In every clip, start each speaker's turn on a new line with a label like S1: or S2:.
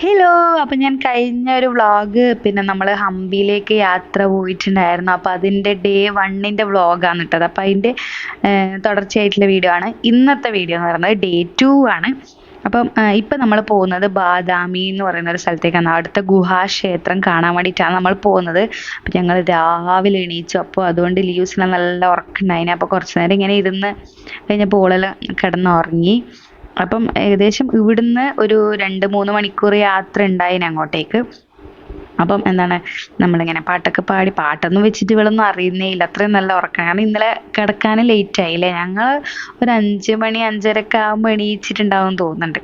S1: Hello അപ്പം ഞാൻ കഴിഞ്ഞ ഒരു വ്ളോഗ് പിന്നെ നമ്മൾ ഹംപിയിലേക്ക് യാത്ര പോയിട്ടുണ്ടായിരുന്നു. അപ്പോൾ അതിന്റെ ഡേ വണ്ണിന്റെ വ്ളോഗാണ് ഇട്ടത്. അപ്പോൾ അതിന്റെ തുടർച്ചയായിട്ടുള്ള വീഡിയോ ആണ്. ഇന്നത്തെ വീഡിയോ എന്ന് പറയുന്നത് ഡേ ടു ആണ്. അപ്പം ഇപ്പം നമ്മൾ പോകുന്നത് ബാദാമി എന്ന് പറയുന്ന ഒരു സ്ഥലത്തേക്കാണ്. അവിടുത്തെ ഗുഹാക്ഷേത്രം കാണാൻ വേണ്ടിയിട്ടാണ് നമ്മൾ പോകുന്നത്. അപ്പം ഞങ്ങൾ രാവിലെ എണീച്ചു. അപ്പോൾ അതുകൊണ്ട് ലീവ്സിന് നല്ല ഉറക്കമുണ്ടായിന് അപ്പോൾ കുറച്ച് നേരം ഇങ്ങനെ ഇരുന്ന് കഴിഞ്ഞപ്പോൾ ഓളെല്ലാം കിടന്നുറങ്ങി. അപ്പം ഏകദേശം ഇവിടുന്ന് ഒരു രണ്ട് മൂന്ന് മണിക്കൂർ യാത്ര ഉണ്ടായിന് അങ്ങോട്ടേക്ക്. അപ്പം എന്താണ് നമ്മളിങ്ങനെ പാട്ടൊക്കെ പാടി പാട്ടൊന്നും വെച്ചിട്ട് ഇവളൊന്നും അറിയുന്നേ ഇല്ല അത്രയും നല്ല ഉറക്കം. കാരണം ഇന്നലെ കിടക്കാൻ ലേറ്റ് ആയില്ലേ. ഞങ്ങൾ ഒരു അഞ്ച് മണി അഞ്ചരക്കെ ആകുമ്പോൾ എണീച്ചിട്ടുണ്ടാവും തോന്നുന്നുണ്ട്.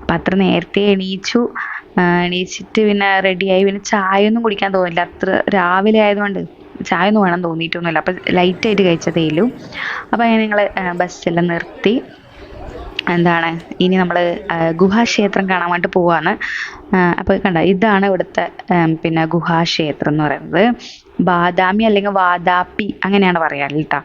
S1: അപ്പം അത്ര നേരത്തെ എണീച്ചു. എണീച്ചിട്ട് പിന്നെ റെഡിയായി പിന്നെ ചായ ഒന്നും കുടിക്കാൻ തോന്നില്ല അത്ര രാവിലെ ആയതുകൊണ്ട് ചായ ഒന്നും വേണം തോന്നിയിട്ടൊന്നുമില്ല. അപ്പം ലൈറ്റായിട്ട് കഴിച്ചതേ ഉള്ളൂ. അപ്പം അങ്ങനെ ഞങ്ങൾ ബസ്സെല്ലാം നിർത്തി. എന്താണ്? ഇനി നമ്മൾ ഗുഹാക്ഷേത്രം കാണാൻ വേണ്ടി പോവാണ്. അപ്പോൾ കണ്ട ഇതാണ് ഇവിടുത്തെ പിന്നെ ഗുഹാക്ഷേത്രം എന്ന് പറയുന്നത്. ബാദാമി അല്ലെങ്കിൽ വാദാപ്പി അങ്ങനെയാണ് പറയാറ് കേട്ടോ.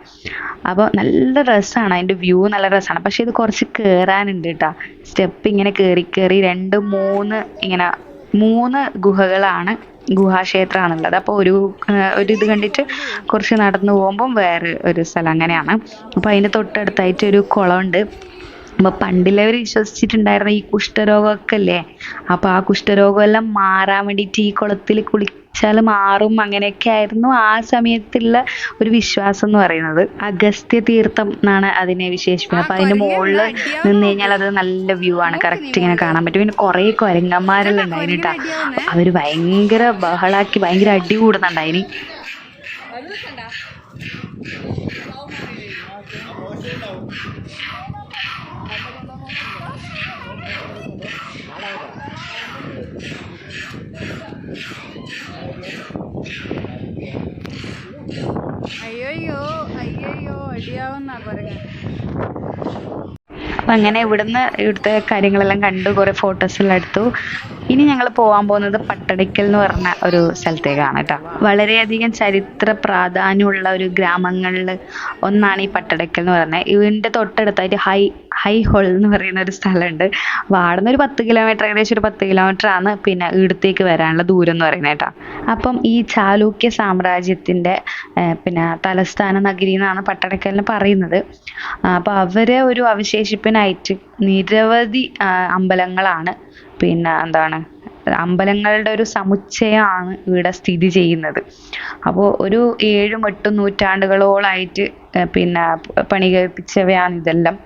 S1: അപ്പോൾ നല്ല രസമാണ് അതിന്റെ വ്യൂ നല്ല രസമാണ് പക്ഷേ ഇത് കുറച്ച് കയറാനുണ്ട് കേട്ടോ. സ്റ്റെപ്പ് ഇങ്ങനെ കയറി കയറി രണ്ട് മൂന്ന് ഇങ്ങനെ മൂന്ന് ഗുഹകളാണ് ഗുഹാക്ഷേത്രമാണുള്ളത് അപ്പോൾ ഒരു ഒരു ഇത് കണ്ടിട്ട് കുറച്ച് നടന്നു പോകുമ്പം വേറെ ഒരു സ്ഥലം അങ്ങനെയാണ്. അപ്പോൾ അതിന്റെ തൊട്ടടുത്തായിട്ട് ഒരു കുളമുണ്ട്. അപ്പോൾ പണ്ടില്ലവർ വിശ്വസിച്ചിട്ടുണ്ടായിരുന്ന ഈ കുഷ്ഠരോഗമൊക്കെ അല്ലേ അപ്പോൾ ആ കുഷ്ഠരോഗമെല്ലാം മാറാൻ വേണ്ടിയിട്ട് ഈ കുളത്തിൽ കുളിച്ചാൽ മാറും അങ്ങനെയൊക്കെ ആയിരുന്നു ആ സമയത്തുള്ള ഒരു വിശ്വാസം എന്ന് പറയുന്നത്. അഗസ്ത്യ തീർത്ഥം എന്നാണ് അതിനെ വിശേഷിപ്പിക്കുന്നത്. അപ്പൊ അതിന്റെ മുകളിൽ നിന്ന് കഴിഞ്ഞാൽ അത് നല്ല വ്യൂ ആണ്. കറക്റ്റ് ഇങ്ങനെ കാണാൻ പറ്റും. പിന്നെ കുറേ കുരങ്ങന്മാരെല്ലാം ഉണ്ടായിന് കേട്ടോ. അവർ ഭയങ്കര ബഹളാക്കി ഭയങ്കര അടി കൂടുന്നുണ്ടായിന്. അങ്ങനെ ഇവിടുന്ന് ഇവിടുത്തെ കാര്യങ്ങളെല്ലാം കണ്ടു കുറേ ഫോട്ടോസെല്ലാം എടുത്തു. ഇനി ഞങ്ങൾ പോകാൻ പോകുന്നത് പട്ടടിക്കൽ എന്ന് പറഞ്ഞ ഒരു സ്ഥലത്തേക്കാണ് കേട്ടോ വളരെയധികം ചരിത്ര പ്രാധാന്യമുള്ള ഒരു ഗ്രാമങ്ങളിൽ ഒന്നാണ് ഈ പട്ടടക്കൽ എന്ന് പറയുന്നത്. ഇതിന്റെ തൊട്ടടുത്തായിട്ട് ഹൈ ഹൈ ഹോൾ എന്ന് പറയുന്ന ഒരു സ്ഥലമുണ്ട്. വാടുന്ന ഒരു പത്ത് കിലോമീറ്റർ ഏകദേശം ഒരു പത്ത് കിലോമീറ്റർ ആണ് പിന്നെ ഇടത്തേക്ക് വരാനുള്ള ദൂരം എന്ന് പറയുന്നത് കേട്ടോ അപ്പം ഈ ചാലൂക്യ സാമ്രാജ്യത്തിന്റെ പിന്നെ തലസ്ഥാന നഗരി എന്നാണ് പട്ടടക്കലിന് പറയുന്നത്. അപ്പോൾ അവരെ ഒരു അവശേഷിപ്പിനായിട്ട് നിരവധി അമ്പലങ്ങളാണ് പിന്നെ എന്താണ് അമ്പലങ്ങളുടെ ഒരു സമുച്ചയമാണ് ഇവിടെ സ്ഥിതി ചെയ്യുന്നത്. അപ്പോൾ ഒരു ഏഴും എട്ടും നൂറ്റാണ്ടുകളോളായിട്ട് പിന്നെ പണി കഴിപ്പിച്ചവയാണ് ഇതെല്ലാം.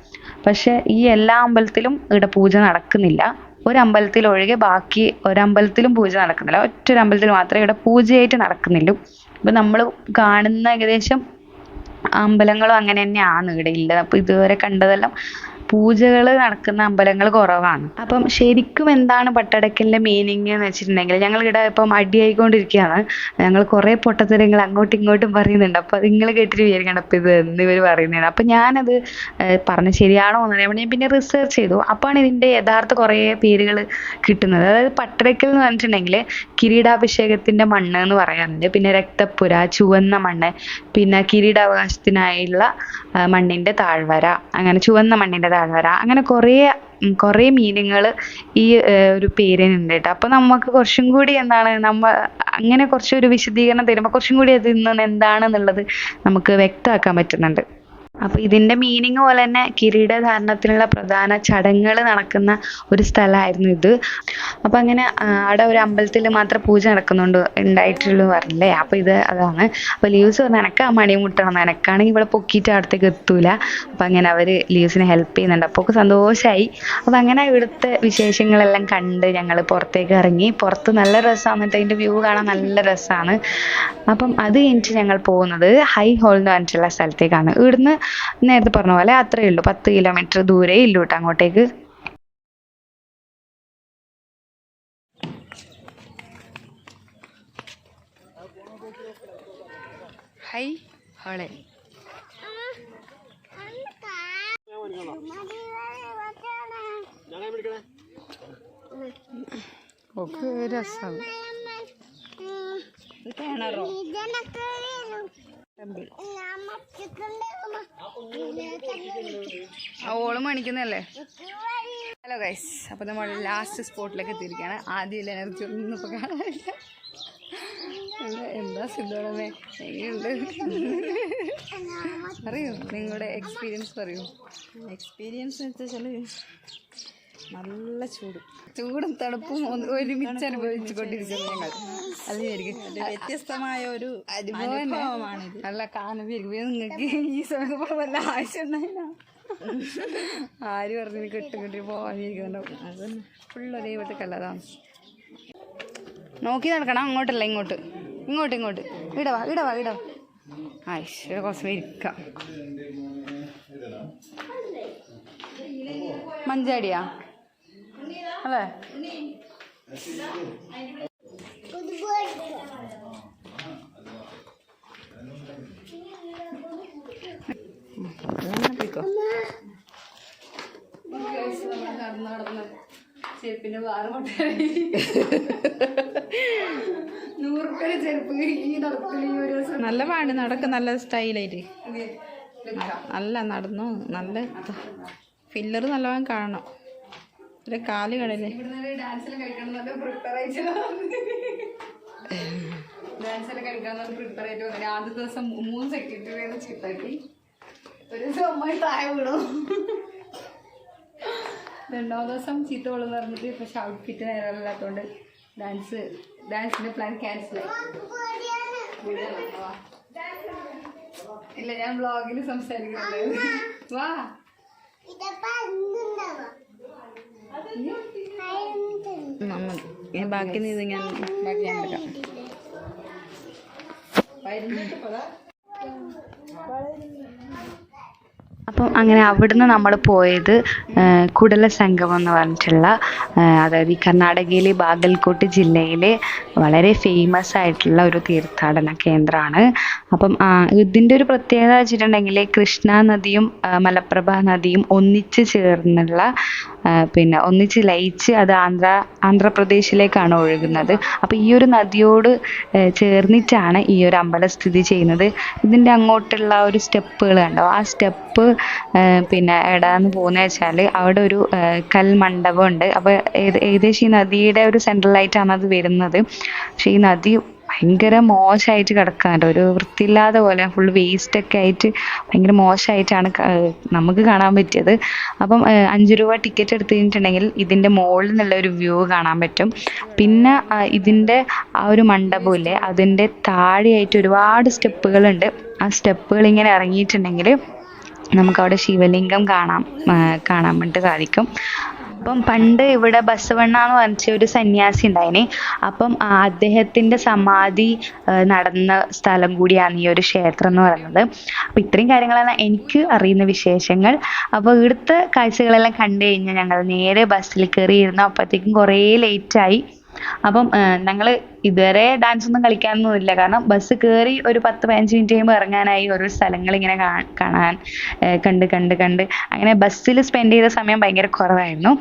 S1: പക്ഷെ ഈ എല്ലാ അമ്പലത്തിലും ഇവിടെ പൂജ നടക്കുന്നില്ല. ഒരു അമ്പലത്തിൽ ഒഴികെ ബാക്കി ഒരമ്പലത്തിലും പൂജ നടക്കുന്നില്ല. ഒറ്റ ഒരു അമ്പലത്തിൽ മാത്രമേ ഇവിടെ പൂജയായിട്ട് നടക്കുന്നുള്ളൂ. അപ്പം നമ്മൾ കാണുന്ന ഏകദേശം അമ്പലങ്ങളും അങ്ങനെ തന്നെയാണ് ഇവിടെ ഇല്ല അപ്പോൾ ഇതുവരെ കണ്ടതെല്ലാം പൂജകൾ നടക്കുന്ന അമ്പലങ്ങൾ കുറവാണ്. അപ്പം ശരിക്കും എന്താണ് പട്ടടക്കലിന്റെ മീനിങ് എന്ന് വെച്ചിട്ടുണ്ടെങ്കിൽ ഞങ്ങൾ ഇവിടെ ഇപ്പം അടിയായിക്കൊണ്ടിരിക്കുകയാണ്. ഞങ്ങൾ കുറേ പൊട്ടത്തരങ്ങൾ അങ്ങോട്ടും ഇങ്ങോട്ടും പറയുന്നുണ്ട്. അപ്പോൾ നിങ്ങൾ കേട്ടിട്ട് വിചാരിക്കണം അപ്പം ഇത് എന്നിവർ പറയുന്നതാണ് അപ്പം ഞാനത് പറഞ്ഞ ശരിയാണോ എന്ന് അറിയാൻ വേണ്ടി ഞാൻ പിന്നെ റിസർച്ച് ചെയ്തു. അപ്പോഴാണ് ഇതിന്റെ യഥാർത്ഥ കുറേ പേരുകൾ കിട്ടുന്നത്. അതായത് പട്ടടക്കൽ എന്ന് പറഞ്ഞിട്ടുണ്ടെങ്കിൽ കിരീടാഭിഷേകത്തിന്റെ മണ്ണ് എന്ന് പറയാറുണ്ട്. പിന്നെ രക്തപ്പുര ചുവന്ന മണ്ണ് പിന്നെ കിരീടാവകാശത്തിനായുള്ള മണ്ണിന്റെ താഴ്വര അങ്ങനെ ചുവന്ന മണ്ണിന്റെ താഴ്വര അങ്ങനെ കുറേ കുറേ മീനിങ്ങുകൾ ഈ ഒരു പേരിനുണ്ട് കേട്ടോ. അപ്പോൾ നമുക്ക് കുറച്ചും കൂടി എന്താണ് നമ്മ അങ്ങനെ കുറച്ചൊരു വിശദീകരണം തരുമ്പോൾ കുറച്ചും കൂടി അതിൽ നിന്ന് എന്താണെന്നുള്ളത് നമുക്ക് വ്യക്തമാക്കാൻ പറ്റുന്നുണ്ട്. അപ്പോൾ ഇതിന്റെ മീനിങ് പോലെ തന്നെ കിരീടധാരണത്തിനുള്ള പ്രധാന ചടങ്ങുകൾ നടക്കുന്ന ഒരു സ്ഥലമായിരുന്നു ഇത്. അപ്പോൾ അങ്ങനെ അവിടെ ഒരു അമ്പലത്തിൽ മാത്രം പൂജ നടക്കുന്നുണ്ട് ഉണ്ടായിട്ടുള്ളൂ പറഞ്ഞില്ലേ? അപ്പോൾ ഇത് അതാണ്. അപ്പോൾ ലീവ്സ് പറഞ്ഞു എനക്ക് ആ മണി മുട്ടണം. എനക്കാണെങ്കിൽ ഇവിടെ പൊക്കിയിട്ട് അടുത്തേക്ക് എത്തൂല. അപ്പോൾ അങ്ങനെ അവർ ലീവ്സിനെ ഹെൽപ്പ് ചെയ്യുന്നുണ്ട്. അപ്പോൾ സന്തോഷമായി അപ്പോൾ അങ്ങനെ ഇവിടുത്തെ വിശേഷങ്ങളെല്ലാം കണ്ട് ഞങ്ങൾ പുറത്തേക്ക് ഇറങ്ങി. പുറത്ത് നല്ല രസമാണ് എന്നിട്ട് അതിന്റെ വ്യൂ കാണാൻ നല്ല രസമാണ് അപ്പം അത് കഴിഞ്ഞിട്ട് ഞങ്ങൾ പോകുന്നത് ഹൈ ഹോൾ എന്ന് പറഞ്ഞിട്ടുള്ള സ്ഥലത്തേക്കാണ്. ഇവിടുന്ന് നേരത്തെ പറഞ്ഞ പോലെ അത്രയേ ഉള്ളൂ. പത്ത് കിലോമീറ്റർ ദൂരേ ഉള്ളൂ കേട്ടോ അങ്ങോട്ടേക്ക്.
S2: ഹൈ ഹോളെ ഒക്കെ രസം. കിണറോ? ആ ഓൾ മണിക്കുന്നല്ലേ ഹലോ ഗൈസ് അപ്പോൾ നമ്മൾ ലാസ്റ്റ് സ്പോട്ടിലേക്ക് എത്തിയിരിക്കുകയാണ്. ആദ്യം എനർജി ഒന്നും ഇപ്പോൾ കാണാനില്ല. എന്താ- എന്താ സിദ്ധോളമേ എങ്ങനെയുണ്ട്? പറയൂ നിങ്ങളുടെ എക്സ്പീരിയൻസ് പറയൂ?
S3: എക്സ്പീരിയൻസ് എന്ന് വെച്ചാൽ നല്ല ചൂട്.
S2: ചൂടും തണുപ്പും ഒരുമിച്ച് അനുഭവിച്ചു. കൊണ്ടിരിക്കുന്നു ഞങ്ങൾ
S3: വ്യത്യസ്തമായ ഒരു അനുഭവമാണ്
S2: നല്ല കാനവിരിക്കും നിങ്ങൾക്ക് ഈ സമയത്ത് പോകാൻ വല്ല ആവശ്യം ആര് പറഞ്ഞു കെട്ടും കെട്ടി പോകാനിരിക്കുന്നുണ്ടാവും
S3: അതന്നെ.
S2: ഫുള്ള് ഒരേ കല്ലതാണ് നോക്കി നടക്കണം. അങ്ങോട്ടല്ല ഇങ്ങോട്ട്. ഇങ്ങോട്ട് ഇങ്ങോട്ട്. ഇടവാ ഇടവാ ഇടവാ ഇവിടെ കുറച്ച് ഇരിക്കാം. മഞ്ചാടിയാ? അല്ലേ? നടന്ന് നടന്ന് ചെരുപ്പിന്റെ വാറ് പൊട്ടായി നൂറുപ്യ ചെരുപ്പ് ഈ നടക്കില്ല ഈ ഒരു ദിവസം.
S3: നല്ല പാട് നടക്ക് നല്ല സ്റ്റൈലായിട്ട് നല്ല നടന്നു. നല്ല ഫില്ലർ നല്ലവണ്ണം കാണണം. ഒരു
S2: കാൽ ആദ്യ ദിവസം മൂന്ന് ഒരു ദിവസം താഴെ വീണു. രണ്ടാമത്തെ ദിവസം ചീത്ത കൊള്ളുന്ന പറഞ്ഞിട്ട് പക്ഷെ ഔട്ട്ഫിറ്റ് നേരമില്ലാത്തതുകൊണ്ട് ഡാൻസ് ഡാൻസിന്റെ പ്ലാൻ ക്യാൻസൽ ആയി. ഇല്ല ഞാൻ ബ്ലോഗിൽ സംസാരിക്കുന്നുണ്ട് വാ.
S3: നമ്മൾ ഞാൻ ബാക്കി നീ ഞാൻ ബാക്കി ഞാൻ എടുക്കാം
S1: അപ്പം അങ്ങനെ അവിടുന്ന് നമ്മൾ പോയത് കുടല സംഗമം എന്ന് പറഞ്ഞിട്ടുള്ള അതായത് ഈ കർണാടകയിലെ ബാഗൽകോട്ട് ജില്ലയിലെ വളരെ ഫേമസ് ആയിട്ടുള്ള ഒരു തീർത്ഥാടന കേന്ദ്രമാണ്. അപ്പം ഇതിന്റെ ഒരു പ്രത്യേകത വെച്ചിട്ടുണ്ടെങ്കിൽ കൃഷ്ണ നദിയും മലപ്രഭ നദിയും ഒന്നിച്ച് ചേർന്നുള്ള പിന്നെ ഒന്നിച്ച് ലയിച്ച് അത് ആന്ധ്ര ആന്ധ്രാപ്രദേശിലേക്കാണ് ഒഴുകുന്നത്. അപ്പോൾ ഈ ഒരു നദിയോട് ചേർന്നിട്ടാണ് ഈ ഒരു അമ്പലം സ്ഥിതി ചെയ്യുന്നത്. ഇതിന്റെ അങ്ങോട്ടുള്ള ഒരു സ്റ്റെപ്പുകൾ കണ്ടോ? ആ സ്റ്റെപ്പ് പിന്നെ എടാന്ന് പോകുന്നത് വെച്ചാൽ അവിടെ ഒരു കൽ കൽമണ്ഡപം ഉണ്ട് അപ്പോൾ ഏകദേശം ഈ നദിയുടെ ഒരു സെൻട്രലായിട്ടാണ് അത് വരുന്നത്. പക്ഷെ ഈ നദി ഭയങ്കര മോശമായിട്ട് കിടക്കാണ്ട് ഒരു വൃത്തിയില്ലാതെ പോലെ ഫുൾ വേസ്റ്റ് ഒക്കെ ആയിട്ട് ഭയങ്കര മോശമായിട്ടാണ് നമുക്ക് കാണാൻ പറ്റിയത്. അപ്പം അഞ്ച് രൂപ ടിക്കറ്റ് എടുത്തു കഴിഞ്ഞിട്ടുണ്ടെങ്കിൽ ഇതിന്റെ മുകളിൽ നിന്നുള്ള ഒരു വ്യൂ കാണാൻ പറ്റും. പിന്നെ ഇതിന്റെ ആ ഒരു മണ്ഡപമില്ലേ അതിന്റെ താഴെയായിട്ട് ഒരുപാട് സ്റ്റെപ്പുകളുണ്ട്. ആ സ്റ്റെപ്പുകൾ ഇങ്ങനെ ഇറങ്ങിയിട്ടുണ്ടെങ്കിൽ നമുക്കവിടെ ശിവലിംഗം കാണാം കാണാൻ വേണ്ടി സാധിക്കും. അപ്പം പണ്ട് ഇവിടെ ബസവണ്ണ എന്ന് പറഞ്ഞ ഒരു സന്യാസി ഉണ്ടായിന്. അപ്പം അദ്ദേഹത്തിന്റെ സമാധി നടന്ന സ്ഥലം കൂടിയാണ് ഈ ഒരു ക്ഷേത്രം എന്ന് പറയുന്നത്. അപ്പം ഇത്രയും കാര്യങ്ങളാണ് എനിക്ക് അറിയുന്ന വിശേഷങ്ങൾ. അപ്പോൾ ഇവിടുത്തെ കാഴ്ചകളെല്ലാം കണ്ടു കഴിഞ്ഞാൽ ഞങ്ങൾ നേരെ ബസ്സിൽ കയറി ഇരുന്നു അപ്പോഴത്തേക്കും കുറേ ലേറ്റായി അപ്പം ഞങ്ങൾ ഇതുവരെ ഡാൻസ് ഒന്നും കളിക്കാനൊന്നും ഇല്ല. കാരണം ബസ് കയറി ഒരു പത്ത് പതിനഞ്ച് മിനിറ്റ് കഴിയുമ്പോൾ ഇറങ്ങാനായി ഓരോ സ്ഥലങ്ങൾ ഇങ്ങനെ കാണാൻ കണ്ട് കണ്ട് കണ്ട്. അങ്ങനെ ബസ്സിൽ സ്പെൻഡ് ചെയ്ത സമയം ഭയങ്കര കുറവായിരുന്നു.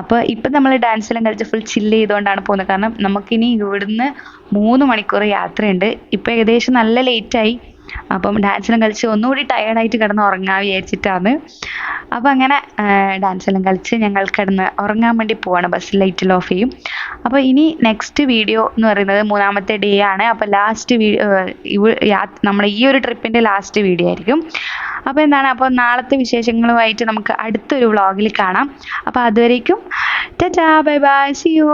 S1: അപ്പോൾ ഇപ്പം നമ്മൾ ഡാൻസ് എല്ലാം കളിച്ച് ഫുൾ ചില്ല് ചെയ്തുകൊണ്ടാണ് പോകുന്നത്. കാരണം നമുക്കിനി ഇവിടുന്ന് മൂന്ന് മണിക്കൂർ യാത്രയുണ്ട്. ഇപ്പം ഏകദേശം നല്ല ലേറ്റായി അപ്പം ഡാൻസെല്ലാം കളിച്ച് ഒന്നുകൂടി ടയേർഡായിട്ട് കിടന്ന് ഉറങ്ങാൻ വിചാരിച്ചിട്ടാണ്. അപ്പം അങ്ങനെ ഡാൻസ് എല്ലാം കളിച്ച് ഞങ്ങൾ കിടന്ന് ഉറങ്ങാൻ വേണ്ടി പോവാണ്. ബസ് ലൈറ്റിൽ ഓഫ് ചെയ്യും. അപ്പോൾ ഇനി നെക്സ്റ്റ് വീഡിയോ എന്ന് പറയുന്നത് മൂന്നാമത്തെ ഡേ ആണ്. അപ്പോൾ ലാസ്റ്റ് വീഡിയോ നമ്മുടെ ഈ ഒരു ട്രിപ്പിന്റെ ലാസ്റ്റ് വീഡിയോ ആയിരിക്കും. അപ്പോൾ എന്താണ്? അപ്പോൾ നാളത്തെ വിശേഷങ്ങളുമായിട്ട് നമുക്ക് അടുത്തൊരു വ്ളോഗിൽ കാണാം. അപ്പോൾ അതുവരേക്കും tata bye bye see you